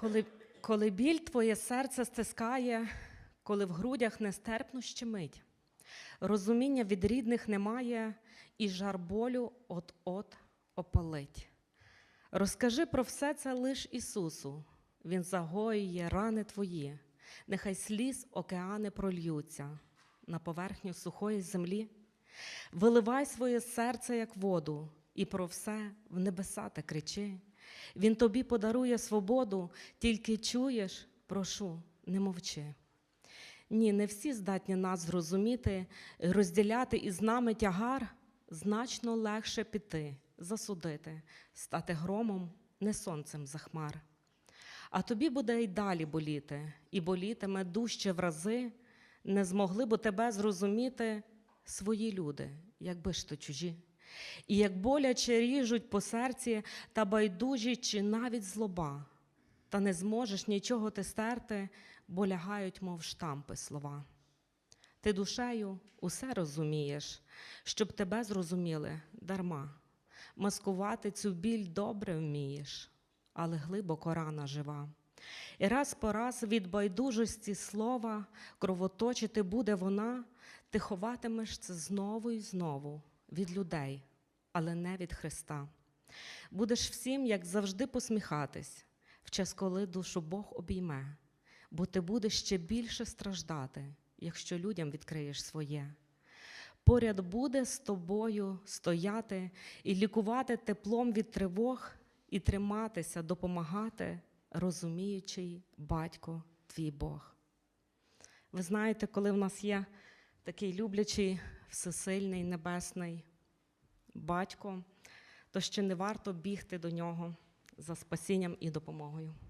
Коли, коли біль твоє серце стискає, коли в грудях нестерпно щемить, розуміння від рідних немає, і жар болю от-от опалить. Розкажи про все це лиш Ісусу, Він загоює рани твої, нехай сліз океани прольються на поверхню сухої землі. Виливай своє серце, як воду, і про все в небеса та кричи. Він тобі подарує свободу, тільки чуєш, прошу, не мовчи. Ні, не всі здатні нас зрозуміти, розділяти із нами тягар значно легше піти, засудити, стати громом, не сонцем за хмар. А тобі буде й далі боліти, і болітиме дужче в рази, не змогли б тебе зрозуміти свої люди, якби ж то чужі. І як боляче ріжуть по серці та байдужі, чи навіть злоба, та не зможеш нічого ти стерти, бо лягають, мов штампи слова. Ти душею усе розумієш, щоб тебе зрозуміли дарма. Маскувати цю біль добре вмієш, але глибоко рана жива. І раз по раз від байдужості слова кровоточити буде вона, ти ховатимеш це знову і знову від людей, але не від Христа. Будеш всім, як завжди, посміхатись, в час, коли душу Бог обійме, бо ти будеш ще більше страждати, якщо людям відкриєш своє. Поряд буде з тобою стояти і лікувати теплом від тривог, і триматися, допомагати, розуміючий батько твій Бог. Ви знаєте, коли в нас є такий люблячий, всесильний, небесний батько, то ще не варто бігти до нього за спасінням і допомогою.